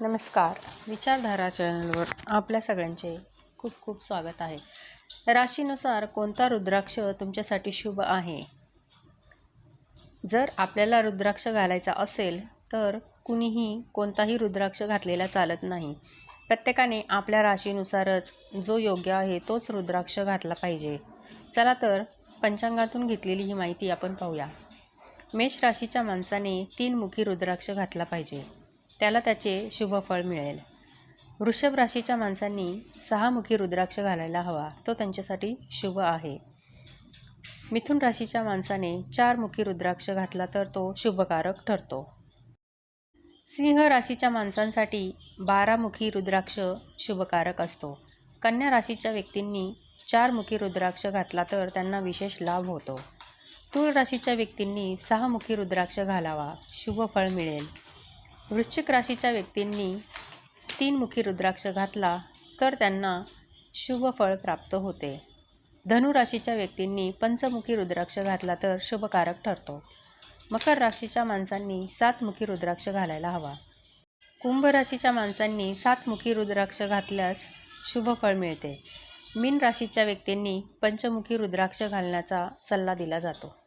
नमस्कार. विचारधारा चॅनलवर आपल्या सगळ्यांचे खूप खूप स्वागत आहे. राशीनुसार कोणता रुद्राक्ष तुमच्यासाठी शुभ आहे? जर आपल्याला रुद्राक्ष घालायचा असेल तर कुणीही कोणताही रुद्राक्ष घातलेला चालत नाही. प्रत्येकाने आपल्या राशीनुसारच जो योग्य आहे तोच रुद्राक्ष घातला पाहिजे. चला तर पंचांगातून घेतलेली ही माहिती आपण पाहूया. मेष राशीच्या माणसाने तीन मुखी रुद्राक्ष घातला पाहिजे. त्याला त्याचे शुभफळ मिळेल. वृषभ राशीच्या माणसांनी सहामुखी रुद्राक्ष घालायला हवा. तो त्यांच्यासाठी शुभ आहे. मिथुन राशीच्या माणसाने चारमुखी रुद्राक्ष घातला तर तो शुभकारक ठरतो. सिंह राशीच्या माणसांसाठी बारामुखी रुद्राक्ष शुभकारक असतो. कन्या राशीच्या व्यक्तींनी चारमुखी रुद्राक्ष घातला तर त्यांना विशेष लाभ होतो. तूळ राशीच्या व्यक्तींनी सहामुखी रुद्राक्ष घालावा. शुभ फळ मिळेल. वृश्चिक राशीच्या व्यक्तींनी तीनमुखी रुद्राक्ष घातला तर त्यांना शुभ फळ प्राप्त होते. धनु राशीच्या व्यक्तींनी पंचमुखी रुद्राक्ष घातला तर शुभकारक ठरतो. मकर राशीच्या माणसांनी सातमुखी रुद्राक्ष घालायला हवा. कुंभ राशीच्या माणसांनी सातमुखी रुद्राक्ष घातल्यास शुभ फळ मिळते. मीन राशीच्या व्यक्तींनी पंचमुखी रुद्राक्ष घालण्याचा सल्ला दिला जातो.